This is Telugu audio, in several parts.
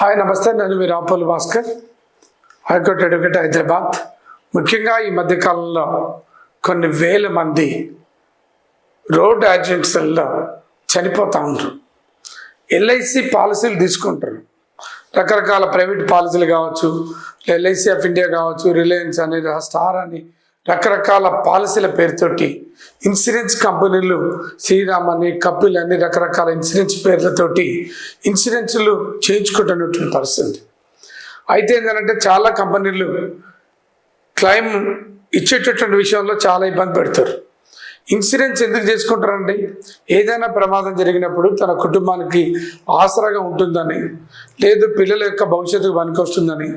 హాయ్ నమస్తే. నేను మీ Rampalli Bhaskar high court advocate Hyderabad. ముఖ్యంగా ఈ మధ్యకాలంలో కొన్ని వేల మంది రోడ్ యాక్సిడెంట్స్లో చనిపోతూ ఉంటారు ఎల్ఐసి పాలసీలు తీసుకుంటారు. రకరకాల ప్రైవేట్ పాలసీలు కావచ్చు ఎల్ఐసి ఆఫ్ ఇండియా కావచ్చు రిలయన్స్ అని స్టార్ అని రకరకాల పాలసీల పేరుతోటి ఇన్సూరెన్స్ కంపెనీలు శ్రీరామ్ అని కపిల్ అని రకరకాల ఇన్సూరెన్స్ పేర్లతోటి ఇన్సూరెన్స్లు చేయించుకుంటున్నటువంటి పరిస్థితి. అయితే ఏంటంటే చాలా కంపెనీలు క్లైమ్ ఇచ్చేటటువంటి విషయంలో చాలా ఇబ్బంది పెడతారు. ఇన్సూరెన్స్ ఎందుకు చేసుకుంటారండి? ఏదైనా ప్రమాదం జరిగినప్పుడు తన కుటుంబానికి ఆసరాగా ఉంటుందని లేదు పిల్లల యొక్క భవిష్యత్తుకు పనికొస్తుందని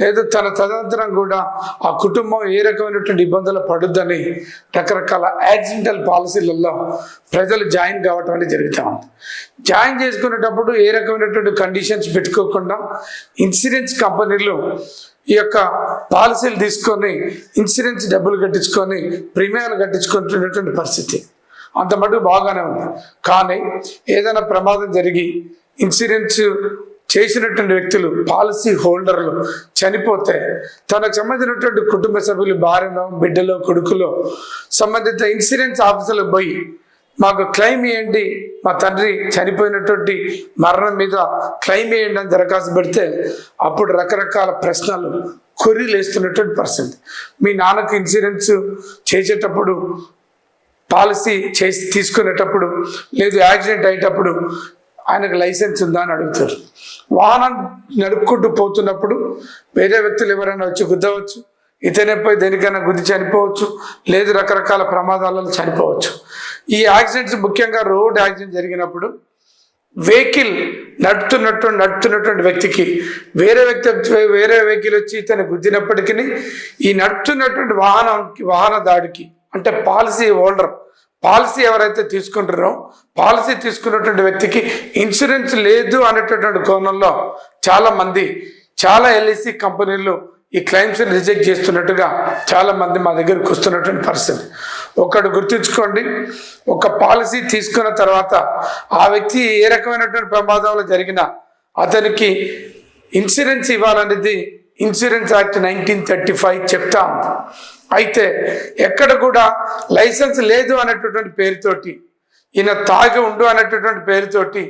లేదు తన తదనంతరం కూడా ఆ కుటుంబం ఏ రకమైనటువంటి ఇబ్బందులు పడుద్దని రకరకాల యాక్సిడెంటల్ పాలసీలలో ప్రజలు జాయిన్ కావటం అనేది జరుగుతూ ఉంది. జాయిన్ చేసుకునేటప్పుడు ఏ రకమైనటువంటి కండిషన్స్ పెట్టుకోకుండా ఇన్సూరెన్స్ కంపెనీలు ఈ యొక్క పాలసీలు తీసుకొని ఇన్సూరెన్స్ డబ్బులు కట్టించుకొని ప్రీమియాలు కట్టించుకుంటున్నటువంటి పరిస్థితి. అంత మటుకు బాగానే ఉంది. కానీ ఏదైనా ప్రమాదం జరిగి ఇన్సూరెన్స్ చేసినటువంటి వ్యక్తులు పాలసీ హోల్డర్లు చనిపోతే తనకు సంబంధించినటువంటి కుటుంబ సభ్యులు భార్యలో బిడ్డలో కొడుకులో సంబంధిత ఇన్సూరెన్స్ ఆఫీసులకు పోయి మాకు క్లెయిమ్ ఇవ్వండి మా తండ్రి చనిపోయినటువంటి మరణం మీద క్లెయిమ్ ఇవ్వండి అని దరఖాస్తు పెడితే అప్పుడు రకరకాల ప్రశ్నలు కొర్రీలు వేస్తున్నటువంటి పరిస్థితి. మీ నాన్నకు ఇన్సూరెన్స్ చేసేటప్పుడు పాలసీ చేసి తీసుకునేటప్పుడు లేదు యాక్సిడెంట్ అయ్యేటప్పుడు ఆయనకు లైసెన్స్ ఉందా అని అడుగుతారు. వాహనం నడుపుకుంటూ పోతున్నప్పుడు వేరే వ్యక్తులు ఎవరైనా వచ్చి గుద్దవచ్చు ఇతనే పోయి దేనికైనా గుద్ది చనిపోవచ్చు లేదు రకరకాల ప్రమాదాలలో చనిపోవచ్చు. ఈ యాక్సిడెంట్స్ ముఖ్యంగా రోడ్ యాక్సిడెంట్ జరిగినప్పుడు వెహికల్ నడుతున్నట్టు నడుతున్నటువంటి వ్యక్తికి వేరే వ్యక్తి వేరే వెహికల్ వచ్చి ఇతను గుద్దినప్పటికీ ఈ నడుతున్నటువంటి వాహనంకి వాహన దాడికి అంటే పాలసీ హోల్డర్ పాలసీ ఎవరైతే తీసుకుంటారో పాలసీ తీసుకున్నటువంటి వ్యక్తికి ఇన్సూరెన్స్ లేదు అనేటటువంటి కోణంలో చాలామంది చాలా ఎల్ఐసి కంపెనీలు ఈ క్లైమ్స్ రిజెక్ట్ చేస్తున్నట్టుగా చాలా మంది మా దగ్గరకు వస్తున్నటువంటి పరిస్థితి. ఒకడు గుర్తుంచుకోండి ఒక పాలసీ తీసుకున్న తర్వాత ఆ వ్యక్తి ఏ రకమైనటువంటి ప్రమాదంలో జరిగినా అతనికి ఇన్సూరెన్స్ ఇవ్వాలనేది insurance act nineteen thirty five చెప్తా ఉంది. అయితే ఎక్కడ కూడా లైసెన్స్ లేదు అనేటటువంటి పేరుతోటి ఈయన తాగి ఉండు అనేటటువంటి పేరుతోటి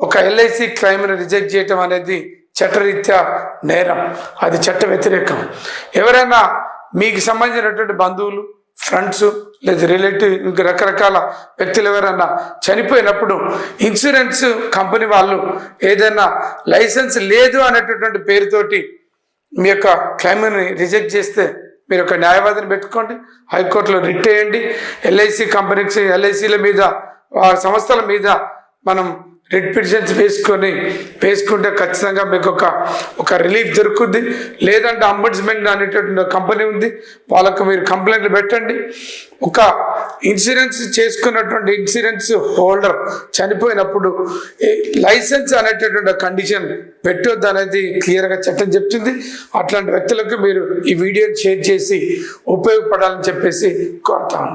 ఒక ఎల్ఐసి క్లైమ్ని రిజెక్ట్ చేయటం అనేది చట్టరీత్యా నేరం. అది చట్ట వ్యతిరేకం. ఎవరైనా మీకు సంబంధించినటువంటి బంధువులు ఫ్రెండ్స్ లేదా రిలేటివ్ ఇంకా రకరకాల వ్యక్తులు ఎవరైనా చనిపోయినప్పుడు ఇన్సూరెన్స్ కంపెనీ వాళ్ళు ఏదైనా లైసెన్స్ లేదు అనేటటువంటి పేరుతోటి మీ యొక్క క్లైమ్ని రిజెక్ట్ చేస్తే మీరు ఒక న్యాయవాదిని పెట్టుకోండి హైకోర్టులో రిట్ వేయండి ఎల్ఐసి కంపెనీస్ ఎల్ఐసీల మీద సంస్థల మీద మనం రెడ్ పిటిషన్స్ వేసుకొని వేసుకుంటే ఖచ్చితంగా మీకు ఒక ఒక రిలీఫ్ దొరుకుద్ది. లేదంటే అంబడ్స్మెంట్ అనేటటువంటి కంపెనీ ఉంది. వాళ్ళకు మీరు కంప్లైంట్లు పెట్టండి. ఒక ఇన్సూరెన్స్ చేసుకున్నటువంటి ఇన్సూరెన్స్ హోల్డర్ చనిపోయినప్పుడు లైసెన్స్ అనేటటువంటి కండిషన్ పెట్టొద్దు అనేది క్లియర్గా చట్టం చెప్తుంది. అట్లాంటి వ్యక్తులకు మీరు ఈ వీడియోని షేర్ చేసి ఉపయోగపడాలని చెప్పేసి కోరుతాను.